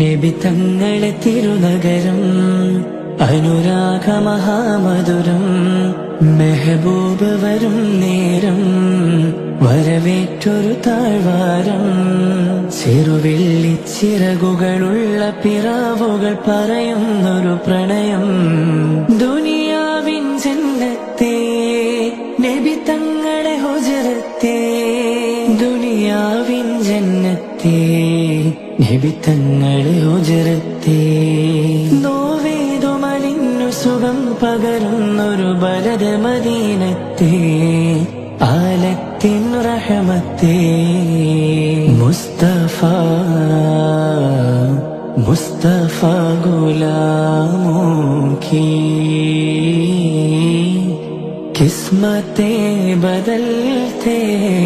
നബി തങ്ങളെ തിരുനഗരം അനുരാഗ മഹാമധുരം മെഹബൂബ് വരും നേരം വരവേറ്റൊരു താഴ്വാരം. ചെറുവെള്ളിച്ചിറകുകളുള്ള പിറാവുകൾ പറയുന്നൊരു പ്രണയം. ദുനിയാവിൻ ജന്നത്തെ നബി തങ്ങളെ ഹുജറത്തെ ദുനിയാവിൻ ജന്നത്തെ നബി തങ്ങളെ ഹുജറത്തെ നോവേതുമലിന്നു സുഖം പകരുന്നൊരു ബലത മദീനത്തെ ആലത്തിൻ റഹമത്തെ മുസ്തഫ മുസ്തഫ ഗുലാമോ की किस्मतें बदलते हैं